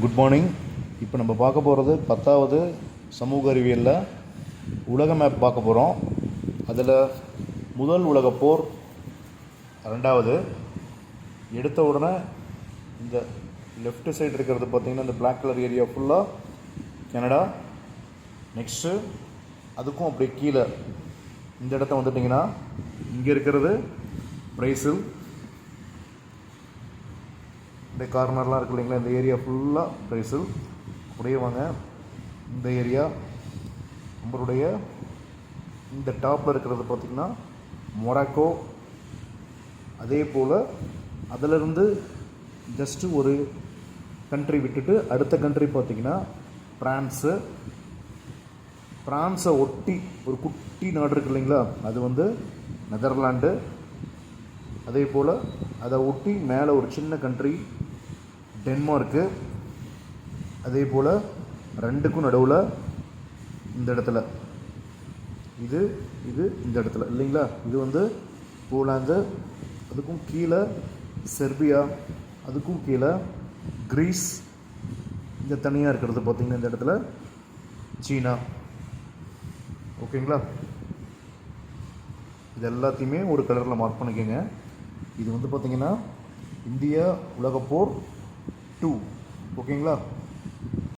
Good morning இப்போ நம்ம பார்க்க போகிறது பத்தாவது சமூக அறிவியலில் உலக மேப் பார்க்க போகிறோம் அதில் முதல் உலக போர் ரெண்டாவது எடுத்த உடனே இந்த லெஃப்ட் சைடு இருக்கிறது பார்த்திங்கன்னா இந்த பிளாக் கலர் ஏரியா ஃபுல்லாக கனடா. நெக்ஸ்ட்டு அதுக்கும் அப்படியே கீழே இந்த இடத்த வந்துட்டிங்கன்னா இங்கே இருக்கிறது பிரைசில் இந்த கார்னர்லாம் இருக்கு இல்லைங்களா? இந்த ஏரியா ஃபுல்லாக பிரேசில் அப்படியே வாங்க. இந்த ஏரியா நம்மளுடைய இந்த டாப்பில் இருக்கிறது பார்த்திங்கன்னா மொராக்கோ அதே போல் அதிலிருந்து ஜஸ்ட்டு ஒரு கண்ட்ரி விட்டுட்டு அடுத்த கண்ட்ரி பார்த்திங்கன்னா ஃப்ரான்ஸு ஃப்ரான்ஸை ஒட்டி ஒரு குட்டி நாடு இருக்கு இல்லைங்களா? அது வந்து நெதர்லாண்டு அதே போல் அதை ஒட்டி மேலே ஒரு சின்ன கண்ட்ரி டென்மார்க்கு அதே போல் ரெண்டுக்கும் நடுவில் இந்த இடத்துல. இது இது இந்த இடத்துல. இல்லைங்களா? இது வந்து போலாந்து அதுக்கும் கீழே செர்பியா அதுக்கும் கீழே கிரீஸ். இந்த தனியாக இருக்கிறது பார்த்திங்கன்னா இந்த இடத்துல. சீனா. ஓகேங்களா? இது எல்லாத்தையுமே ஒரு கலரில் மார்க் பண்ணிக்கோங்க. இது வந்து பார்த்திங்கன்னா இந்தியா உலகப்போர் டூ ஓகேங்களா